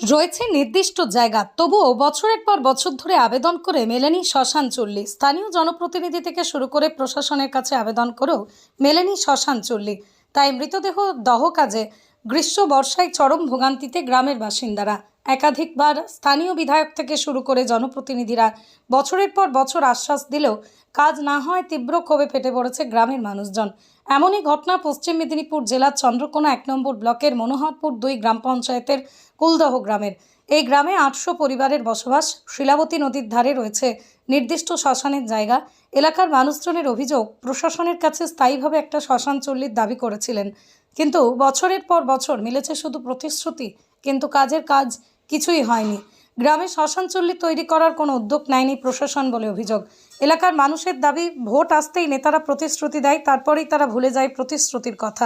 রয়েছে নির্দিষ্ট জায়গা। তবুও বছরের পর বছর ধরে আবেদন করে মেলেনি শ্মশান চুল্লি। স্থানীয় জনপ্রতিনিধি থেকে শুরু করে প্রশাসনের কাছে আবেদন করেও মেলেনি শ্মশান চুল্লি। তাই মৃতদেহ দহ কাজে গ্রীষ্ম বর্ষায় চরম ভোগান্তিতে গ্রামের বাসিন্দারা। একাধিকবার স্থানীয় বিধায়ক থেকে শুরু করে জনপ্রতিনিধিরা বছরের পর বছর আশ্বাস দিলেও কাজ না হয় তীব্র ক্ষোভে ফেটে পড়েছে গ্রামের মানুষজন। এমনই ঘটনা পশ্চিম মেদিনীপুর জেলার চন্দ্রকোনা এক নম্বর ব্লকের মনোহরপুর দুই গ্রাম পঞ্চায়েতের কুলদহ গ্রামের। এই গ্রামে আটশো পরিবারের বসবাস শিলাবতী নদীর ধারে রয়েছে নির্দিষ্ট শ্মশানের জায়গা। এলাকার মানুষজনের অভিযোগ, প্রশাসনের কাছে স্থায়ীভাবে একটা শ্মশান চল্লির দাবি করেছিলেন। কিন্তু বছরের পর বছর মিলেছে শুধু প্রতিশ্রুতি, কিন্তু কাজের কাজ কিছুই হয়নি। গ্রামে শ্মশান চল্লি তৈরি করার কোনো উদ্যোগ নেয়নি প্রশাসন বলে অভিযোগ। এলাকার মানুষের দাবি ভোট আসতেই নেতারা প্রতিশ্রুতি দেয় তারপরেই তারা ভুলে যায় প্রতিশ্রুতির কথা।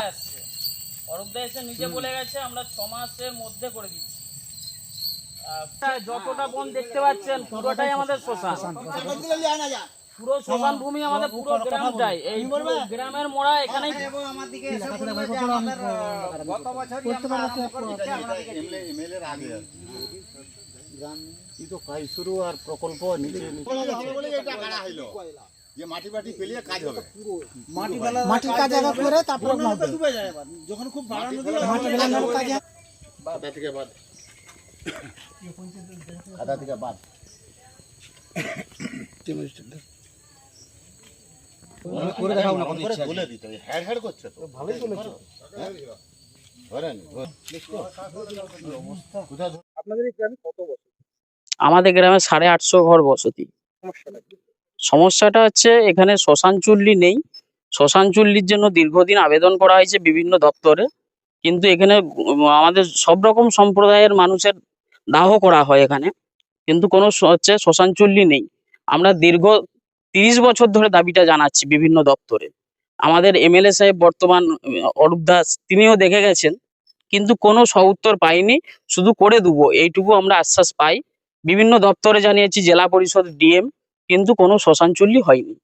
অরূপদা এসে নিজে বলে গেছে আমরা ছ মাসের মধ্যে করে দিচ্ছি। যতটা বন দেখতে পাচ্ছেন পুরোটাই আমাদের শ্মশান। পুরো শ্মশান ভূমি আমাদের পুরো গ্রামটাই এই গ্রামের মোড়া এখানেই শুরু আর প্রকল্প নিচে নিচে। যে মাটি বাটি পেলিয়ে কাজ হবে। মাটির কাজ আগে করে তারপর হবে মাটি ফেলানোর কাজ খাতা থেকে বাদ। খাতা থেকে বাদ। করে দেখাও না বলে দিতে হ্যাড হ্যাড করছে তো। ভালোই বলেছ। ধরেন কোথায় আমাদের গ্রামে সাড়ে আটশো ঘর বসতি। সমস্যাটা হচ্ছে এখানে শ্মশান চুল্লি নেই। শ্মশান চুল্লির জন্য দীর্ঘদিন আবেদন করা হয়েছে বিভিন্ন দপ্তরে। কিন্তু এখানে আমাদের সব রকম সম্প্রদায়ের মানুষের দাহ করা হয় এখানে। কিন্তু কোনো হচ্ছে শ্মশান চুল্লি নেই। আমরা দীর্ঘ তিরিশ বছর ধরে দাবিটা জানাচ্ছি বিভিন্ন দপ্তরে। আমাদের এমএলএ সাহেব বর্তমান অরূপ দাস তিনিও দেখে গেছেন কিন্তু কোনো সউত্তর পাইনি শুধু করে দেবো এইটুকু আমরা আশ্বাস পাই। বিভিন্ন দপ্তরে জানিয়েছি জেলা পরিষদ ডিএম কিন্তু কোনো শ্মশান চুল্লি হয়নি।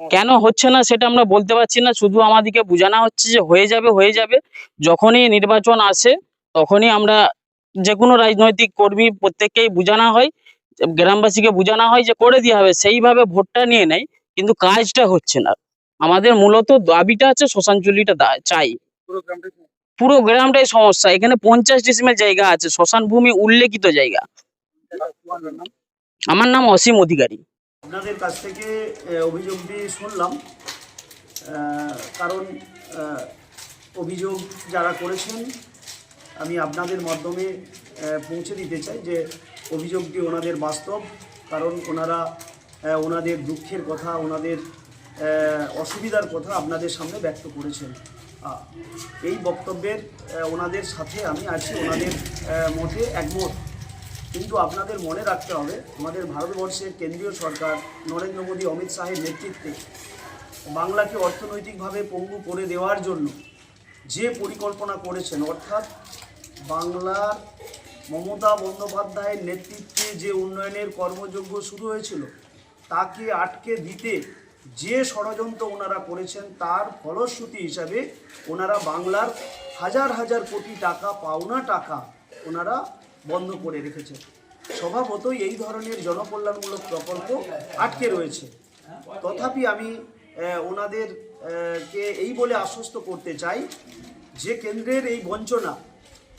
কেন হচ্ছে না সেটা আমরা বলতে পারছি না শুধু আমাদেরকে বোঝানো হচ্ছে যে হয়ে যাবে হয়ে যাবে। যখনই নির্বাচন আসে তখনই আমরা যে কোনো রাজনৈতিক কর্মী প্রত্যেককেই বোঝানো হয় গ্রামবাসীকে বোঝানো হয় যে করে দেওয়া হবে সেইভাবে ভোটটা নিয়ে নেয় কিন্তু কাজটা হচ্ছে না। আমাদের মূলত দাবিটা আছে শ্মশান চুল্লিটা চাই। পুরো গ্রামটাই সমস্যা। এখানে পঞ্চাশ ডিসিমেল জায়গা আছে শ্মশান ভূমি উল্লেখিত জায়গা। আমার নাম অসীম অধিকারী। আপনাদের কাছ থেকে অভিযোগটি শুনলাম কারণ অভিযোগ যারা করেছেন আমি আপনাদের মাধ্যমে পৌঁছে দিতে চাই যে অভিযোগটি ওনাদের বাস্তব, কারণ ওনারা ওনাদের দুঃখের কথা, ওনাদের অসুবিধার কথা আপনাদের সামনে ব্যক্ত করেছেন। এই বক্তব্যের ওনাদের সাথে আমি আছি, ওনাদের মতে একমত। কিন্তু আপনাদের মনে রাখতে হবে, আমাদের ভারতবর্ষের কেন্দ্রীয় সরকার নরেন্দ্র মোদী, অমিত শাহের নেতৃত্বে বাংলাকে অর্থনৈতিকভাবে পঙ্গু করে দেওয়ার জন্য যে পরিকল্পনা করেছেন, অর্থাৎ বাংলার মমতা বন্দ্যোপাধ্যায়ের নেতৃত্বে যে উন্নয়নের কর্মযজ্ঞ শুরু হয়েছিল তাকে আটকে দিতে যে ষড়যন্ত্র ওনারা করেছেন তার ফলশ্রুতি হিসাবে ওনারা বাংলার হাজার হাজার কোটি টাকা পাওনা টাকা ওনারা বন্ধ করে রেখেছেন। স্বভাবতই এই ধরনের জনকল্যাণমূলক প্রকল্প আটকে রয়েছে। তথাপি আমি আহ, ওনাদের কে এই বলে আশ্বস্ত করতে চাই যে কেন্দ্রের এই বঞ্চনা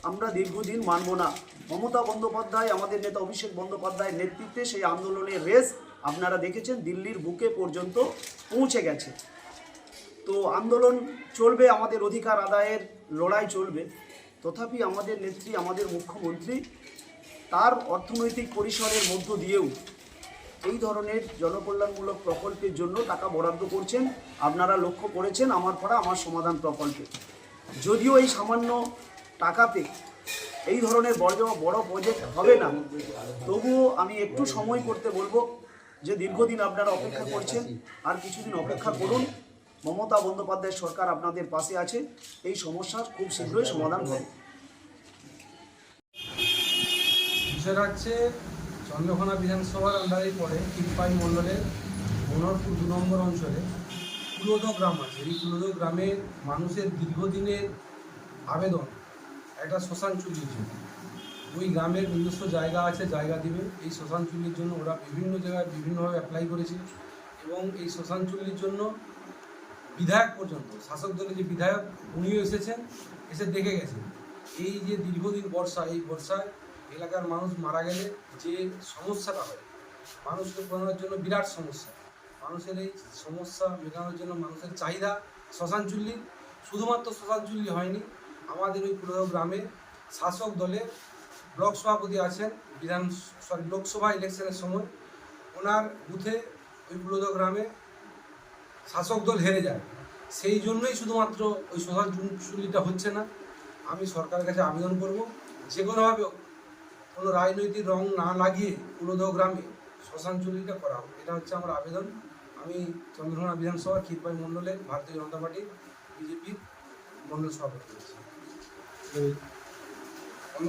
আমরা দীর্ঘদিন মানব না। মমতা বন্দ্যোপাধ্যায়, আমাদের নেতা অভিষেক বন্দ্যোপাধ্যায়ের নেতৃত্বে সেই আন্দোলনের রেস আপনারা দেখেছেন, দিল্লির বুকে পর্যন্ত পৌঁছে গেছে। তো আন্দোলন চলবে, আমাদের অধিকার আদায়ের লড়াই চলবে। তথাপি আমাদের নেত্রী, আমাদের মুখ্যমন্ত্রী তার অর্থনৈতিক পরিসরের মধ্য দিয়েও এই ধরনের জনকল্যাণমূলক প্রকল্পের জন্য টাকা বরাদ্দ করছেন। আপনারা লক্ষ্য করেছেন, আমার পাড়া আমার সমাধান প্রকল্পে। যদিও এই সামান্য টাকাতে এই ধরনের বড় বড় প্রজেক্ট হবে না। তবুও আমি একটু সময় করতে বলব যে দীর্ঘদিন আপনারা অপেক্ষা করছেন, আর কিছুদিন অপেক্ষা করুন। মমতা বন্দ্যোপাধ্যায় সরকার আপনাদের পাশে আছে। এই সমস্যার খুব শীঘ্রই সমাধান হবে। হচ্ছে চন্দ্রকোনা বিধানসভার আন্ডারে পড়ে তিরপাই মণ্ডলের মনোহরপুর দু নম্বর অঞ্চলে। কুলোদ গ্রাম আছে। এই কুলোদ গ্রামের মানুষের দীর্ঘদিনের আবেদন একটা শ্মশান চুরির জন্য। ওই গ্রামের নিজস্ব জায়গা আছে, জায়গা দিবে। এই শ্মশান চুল্লির জন্য ওরা বিভিন্ন জায়গায় বিভিন্নভাবে অ্যাপ্লাই করেছে এবং এই শ্মশান চুল্লির জন্য বিধায়ক পর্যন্ত, শাসক দলের যে বিধায়ক, উনিও এসেছেন, এসে দেখে গেছেন। এই যে দীর্ঘদিন বর্ষা, এই বর্ষায় এলাকার মানুষ মারা গেলে যে সমস্যাটা হয়, মানুষকে পড়ানোর জন্য বিরাট সমস্যা। মানুষের এই সমস্যা মেটানোর জন্য মানুষের চাহিদা শ্মশান চুল্লি শুধুমাত্র শ্মশান চুল্লি হয়নি আমাদের ওই পুরো গ্রামে শাসক দলের ব্লক সভাপতি আছেন বিধান, সরি, লোকসভা ইলেকশনের সময়। ওনার বুথে ওই পুরোদ গ্রামে শাসক দল হেরে যায়। সেই জন্যই শুধুমাত্র ওই শ্মশান চুল্লিটা হচ্ছে না। আমি সরকারের কাছে আবেদন করব, যে কোনোভাবে কোনো রাজনৈতিক রং না লাগিয়ে পুরোদ গ্রামে শ্মশান চুল্লিটা করা হোক, এটা হচ্ছে আমার আবেদন। আমি চন্দ্রকোনা বিধানসভা ক্ষীরপাই মণ্ডলের ভারতীয় জনতা পার্টি বিজেপির মণ্ডল সভাপতি। আছি